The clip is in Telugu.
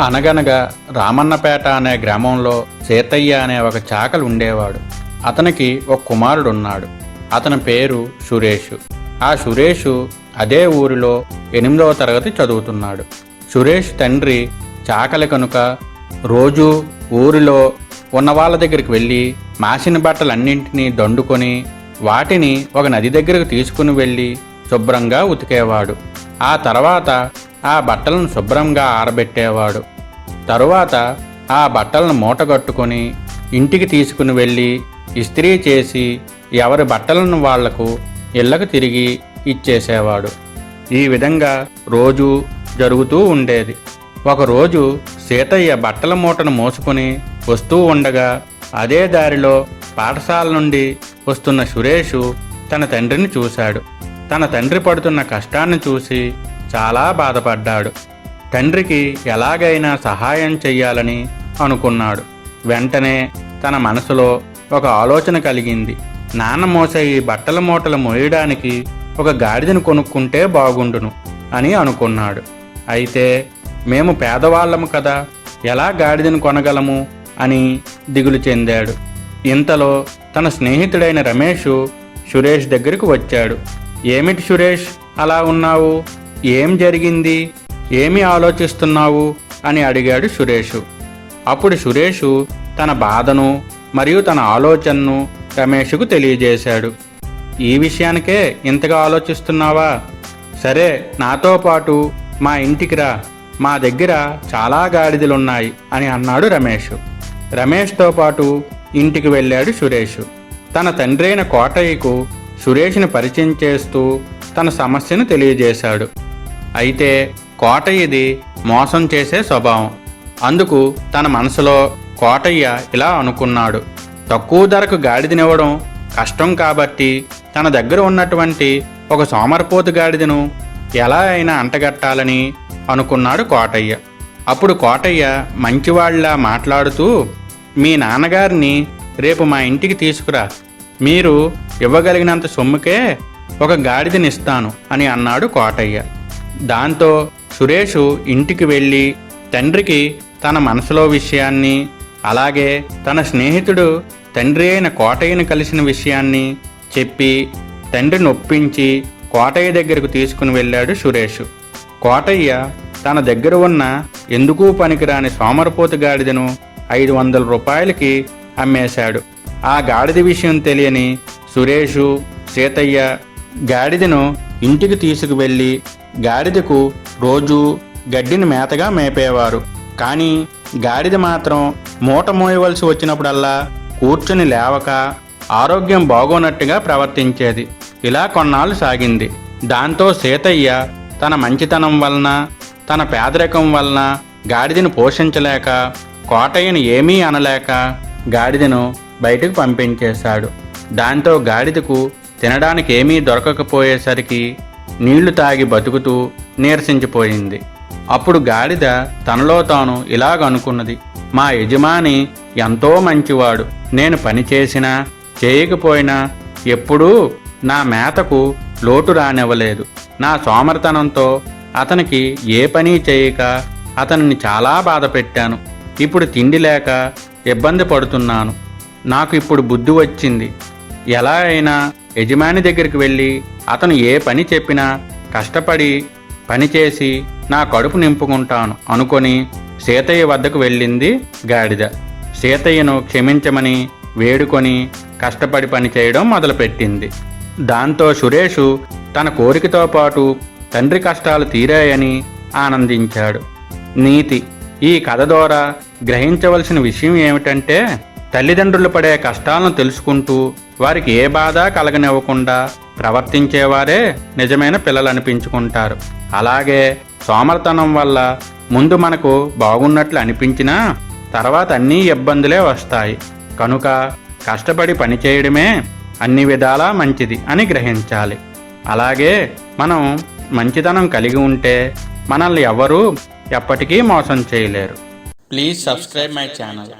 అనగనగా రామన్నపేట అనే గ్రామంలో సీతయ్య అనే ఒక చాకలు ఉండేవాడు. అతనికి ఒక కుమారుడు ఉన్నాడు అతని పేరు సురేష్. ఆ సురేష్ అదే ఊరిలో ఎనిమిదవ తరగతి చదువుతున్నాడు. సురేష్ తండ్రి చాకలి కనుక రోజు ఊరిలో ఉన్న వాళ్ళ దగ్గరికి వెళ్ళి మాసిన బట్టలన్నింటినీ దండుకొని వాటిని ఒక నది దగ్గరకు తీసుకుని వెళ్ళి శుభ్రంగా ఉతికేవాడు. ఆ తర్వాత ఆ బట్టలను శుభ్రంగా ఆరబెట్టేవాడు. తరువాత ఆ బట్టలను మూటగట్టుకొని ఇంటికి తీసుకుని వెళ్ళి ఇస్త్రీ చేసి ఎవరి బట్టలను వాళ్ళకు ఇళ్ళకు తిరిగి ఇచ్చేసేవాడు. ఈ విధంగా రోజు జరుగుతూ ఉండేది. ఒకరోజు సీతయ్య బట్టల మూటను మోసుకుని వస్తూ ఉండగా అదే దారిలో పాఠశాల నుండి వస్తున్న సురేషు తన తండ్రిని చూశాడు. తన తండ్రి పడుతున్న కష్టాన్ని చూసి చాలా బాధపడ్డాడు. తండ్రికి ఎలాగైనా సహాయం చెయ్యాలని అనుకున్నాడు. వెంటనే తన మనసులో ఒక ఆలోచన కలిగింది. నాన్న మోసే ఈ బట్టల మూటలు మోయడానికి ఒక గాడిదను కొనుక్కుంటే బాగుండును అని అనుకున్నాడు. అయితే మేము పేదవాళ్ళము కదా ఎలా గాడిదను కొనగలము అని దిగులు చెందాడు. ఇంతలో తన స్నేహితుడైన రమేష్ సురేష్ దగ్గరికి వచ్చాడు. ఏమిటి సురేష్ అలా ఉన్నావు? ఏం జరిగింది? ఏమి ఆలోచిస్తున్నావు? అని అడిగాడు సురేష్. అప్పుడు సురేష్ తన బాధను మరియు తన ఆలోచనను రమేష్కు తెలియజేశాడు. ఈ విషయానికే ఇంతగా ఆలోచిస్తున్నావా? సరే నాతో పాటు మా ఇంటికి రా. మా దగ్గర చాలా గాడిదలున్నాయి అని అన్నాడు రమేష్. రమేష్తో పాటు ఇంటికి వెళ్ళాడు సురేష్. తన తండ్రైన కోటయ్యకు సురేష్ని పరిచయం చేస్తూ తన సమస్యను తెలియజేశాడు. అయితే కోటయ్యది మోసం చేసే స్వభావం. అందుకు తన మనసులో కోటయ్య ఇలా అనుకున్నాడు. తక్కువ ధరకు గాడిదనివ్వడం కష్టం కాబట్టి తన దగ్గర ఉన్నటువంటి ఒక సోమరపోతు గాడిదను ఎలా అయినా అంటగట్టాలని అనుకున్నాడు కోటయ్య. అప్పుడు కోటయ్య మంచివాళ్ళ మాట్లాడుతూ మీ నాన్నగారిని రేపు మా ఇంటికి తీసుకురా. మీరు ఇవ్వగలిగినంత సొమ్ముకే ఒక గాడిదనిస్తాను అని అన్నాడు కోటయ్య. దాంతో సురేషు ఇంటికి వెళ్ళి తండ్రికి తన మనసులో విషయాన్ని అలాగే తన స్నేహితుడు తండ్రి అయిన కోటయ్యను కలిసిన విషయాన్ని చెప్పి తండ్రిని ఒప్పించి కోటయ్య దగ్గరకు తీసుకుని వెళ్ళాడు సురేష్. కోటయ్య తన దగ్గర ఉన్న ఎందుకు పనికిరాని సోమరపోతు గాడిదను ఐదు వందల రూపాయలకి అమ్మేశాడు. ఆ గాడిద విషయం తెలియని సురేషు సీతయ్య గాడిదను ఇంటికి తీసుకువెళ్ళి గాడిదకు రోజు గడ్డిని మేతగా మేపేవారు. కానీ గాడిద మాత్రం మూట మోయవలసి వచ్చినప్పుడల్లా కూర్చుని లేవక ఆరోగ్యం బాగోనట్టుగా ప్రవర్తించేది. ఇలా కొన్నాళ్ళు సాగింది. దాంతో సీతయ్య తన మంచితనం వలన తన పేదరికం వలన గాడిదను పోషించలేక కోటయ్యను ఏమీ అనలేక గాడిదను బయటకు పంపించేశాడు. దాంతో గాడిదకు తినడానికి ఏమీ దొరకకపోయేసరికి నీళ్ళు తాగి బతుకుతూ నీరసించిపోయింది. అప్పుడు గాడిద తనలో తాను ఇలాగనుకున్నది మా యజమాని ఎంతో మంచివాడు నేను పని చేసినా చేయకపోయినా ఎప్పుడూ నా మేతకు లోటు రానివ్వలేదు. నా సోమరితనంతో అతనికి ఏ పని చేయక అతనిని చాలా బాధ పెట్టాను. ఇప్పుడు తిండి లేక ఇబ్బంది పడుతున్నాను. నాకు ఇప్పుడు బుద్ధి వచ్చింది. ఎలా అయినా యజమాని దగ్గరికి వెళ్ళి అతను ఏ పని చెప్పినా కష్టపడి పనిచేసి నా కడుపు నింపుకుంటాను అనుకొని సీతయ్య వద్దకు వెళ్ళింది గాడిద. సీతయ్యను క్షమించమని వేడుకొని కష్టపడి పని చేయడం మొదలుపెట్టింది. దాంతో సురేషు తన కోరికతో పాటు తండ్రి కష్టాలు తీరాయని ఆనందించాడు. నీతి ఈ కథ ద్వారా గ్రహించవలసిన విషయం ఏమిటంటే తల్లిదండ్రులు పడే కష్టాలను తెలుసుకుంటూ వారికి ఏ బాధ కలగనివ్వకుండా ప్రవర్తించేవారే నిజమైన పిల్లలు అనిపించుకుంటారు అలాగే సోమర్తనం వల్ల ముందు మనకు బాగున్నట్లు అనిపించినా తర్వాత అన్నీ ఇబ్బందులే వస్తాయి. కనుక కష్టపడి పనిచేయడమే అన్ని విధాలా మంచిది అని గ్రహించాలి. అలాగే మనం మంచితనం కలిగి ఉంటే మనల్ని ఎవరూ ఎప్పటికీ మోసం చేయలేరు. Please subscribe my channel